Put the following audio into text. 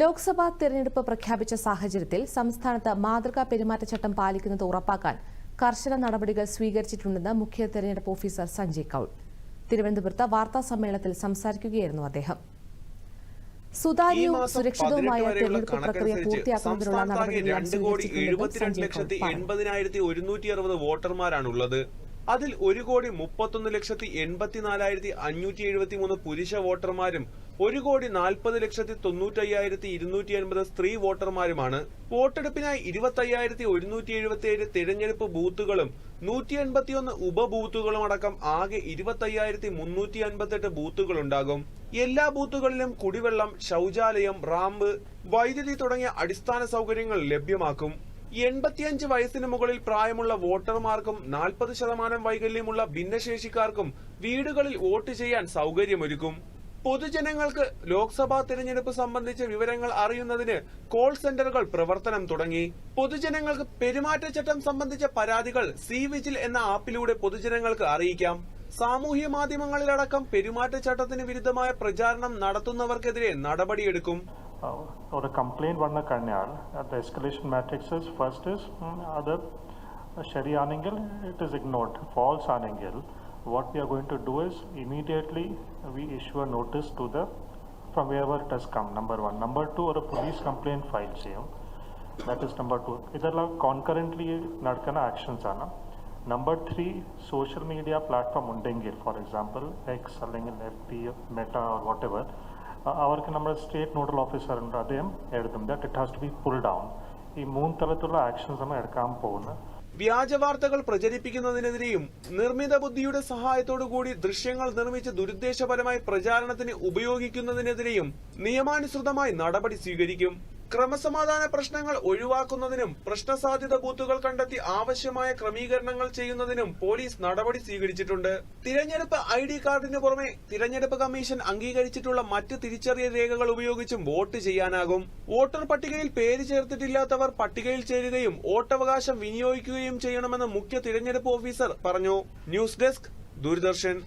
ലോക്സഭാ തെരഞ്ഞെടുപ്പ് പ്രഖ്യാപിച്ച സാഹചര്യത്തിൽ സംസ്ഥാനത്ത് മാതൃകാ പെരുമാറ്റച്ചട്ടം പാലിക്കുന്നത് ഉറപ്പാക്കാൻ കർശന നടപടികൾ സ്വീകരിച്ചിട്ടുണ്ടെന്ന് മുഖ്യ തെരഞ്ഞെടുപ്പ് ഓഫീസർ സഞ്ജയ് കൌൾ. തിരുവനന്തപുരത്ത് വാർത്താ സമ്മേളനത്തിൽ സംസാരിക്കുകയായിരുന്നു അദ്ദേഹം. സുതാര്യവും സുരക്ഷിതവുമായ തെരഞ്ഞെടുപ്പ് പ്രക്രിയ പൂർത്തിയാക്കുന്നതിനുള്ള നടപടികൾ സ്വീകരിച്ചിട്ടുണ്ടെന്നും സഞ്ജയ് കൌൾ പറഞ്ഞു വോട്ടർമാരാണുള്ളത്. അതിൽ ഒരു കോടി മുപ്പത്തൊന്ന് ലക്ഷത്തി എൺപത്തിനാലായിരത്തി അഞ്ഞൂറ്റി എഴുപത്തി മൂന്ന് പുരുഷ വോട്ടർമാരും ഒരു കോടി നാൽപ്പത് ലക്ഷത്തി തൊണ്ണൂറ്റയ്യായിരത്തി ഇരുന്നൂറ്റി എൺപത് സ്ത്രീ വോട്ടർമാരുമാണ്. വോട്ടെടുപ്പിനായി ഇരുപത്തയ്യായിരത്തി ഒരുന്നൂറ്റി എഴുപത്തിയേഴ് തിരഞ്ഞെടുപ്പ് ബൂത്തുകളും നൂറ്റി എൺപത്തിയൊന്ന് ഉപബൂത്തുകളും അടക്കം ആകെ ഇരുപത്തയ്യായിരത്തി മുന്നൂറ്റി അൻപത്തെട്ട് ബൂത്തുകളുണ്ടാകും. എല്ലാ ബൂത്തുകളിലും കുടിവെള്ളം ശൗചാലയം റാമ്പ് വൈദ്യുതി തുടങ്ങിയ അടിസ്ഥാന സൗകര്യങ്ങൾ ലഭ്യമാക്കും. എൺപത്തിയഞ്ച് വയസ്സിന് മുകളിൽ പ്രായമുള്ള വോട്ടർമാർക്കും നാൽപ്പത് ശതമാനം വൈകല്യമുള്ള ഭിന്നശേഷിക്കാർക്കും വീടുകളിൽ വോട്ട് ചെയ്യാൻ സൗകര്യമൊരുക്കും. പൊതുജനങ്ങൾക്ക് ലോക്സഭാ തെരഞ്ഞെടുപ്പ് സംബന്ധിച്ച വിവരങ്ങൾ അറിയുന്നതിന് കോൾ സെന്ററുകൾ പ്രവർത്തനം തുടങ്ങി. പൊതുജനങ്ങൾക്ക് പെരുമാറ്റച്ചട്ടം സംബന്ധിച്ച പരാതികൾ സി വിജിൽ എന്ന ആപ്പിലൂടെ പൊതുജനങ്ങൾക്ക് അറിയിക്കാം. സാമൂഹ്യ മാധ്യമങ്ങളിലടക്കം പെരുമാറ്റച്ചട്ടത്തിന് വിരുദ്ധമായ പ്രചാരണം നടത്തുന്നവർക്കെതിരെ നടപടിയെടുക്കും. uh, or a complaint വന്നു കഴിഞ്ഞാൽ the escalation matrices first is mm, അത് ശരിയാണെങ്കിൽ it is ignored false ആണെങ്കിൽ what we are going to do is immediately we issue a notice to the from wherever it has come number one number two ഒരു police complaint file ചെയ്യും that is number two ഇതെല്ലാം concurrently നടക്കുന്ന actions ആണ് number three social media platform ഉണ്ടെങ്കിൽ for example X അല്ലെങ്കിൽ F P Meta whatever അവർക്ക് നമ്മുടെ state nodal officer ഉണ്ട്. അദ്ദേഹം എഴുതും. That it has to be pull down ഈ മൂന്ന് തലത്തിലുള്ള ആക്ഷൻസ് നമ്മൾ എടുക്കാൻ പോകുന്നത്. വ്യാജ വാർത്തകൾ പ്രചരിപ്പിക്കുന്നതിനെതിരെയും നിർമ്മിത ബുദ്ധിയുടെ സഹായത്തോടു കൂടി ദൃശ്യങ്ങൾ നിർമ്മിച്ച് ദുരുദ്ദേശപരമായി പ്രചാരണത്തിന് ഉപയോഗിക്കുന്നതിനെതിരെയും നിയമാനുസൃതമായി നടപടി സ്വീകരിക്കും. ക്രമസമാധാന പ്രശ്നങ്ങൾ ഒഴിവാക്കുന്നതിനും പ്രശ്നസാധ്യത ബൂത്തുകൾ കണ്ടെത്തി ആവശ്യമായ ക്രമീകരണങ്ങൾ ചെയ്യുന്നതിനും പോലീസ് നടപടി സ്വീകരിച്ചിട്ടുണ്ട്. തിരഞ്ഞെടുപ്പ് ഐ ഡി കാർഡിന് പുറമെ തിരഞ്ഞെടുപ്പ് കമ്മീഷൻ അംഗീകരിച്ചിട്ടുള്ള മറ്റ് തിരിച്ചറിയൽ രേഖകൾ ഉപയോഗിച്ചും വോട്ട് ചെയ്യാനാകും. വോട്ടർ പട്ടികയിൽ പേര് ചേർത്തിട്ടില്ലാത്തവർ പട്ടികയിൽ ചേരുകയും വോട്ടവകാശം വിനിയോഗിക്കുകയും ചെയ്യണമെന്ന് മുഖ്യ തിരഞ്ഞെടുപ്പ് ഓഫീസർ പറഞ്ഞു. News desk Doordarshan.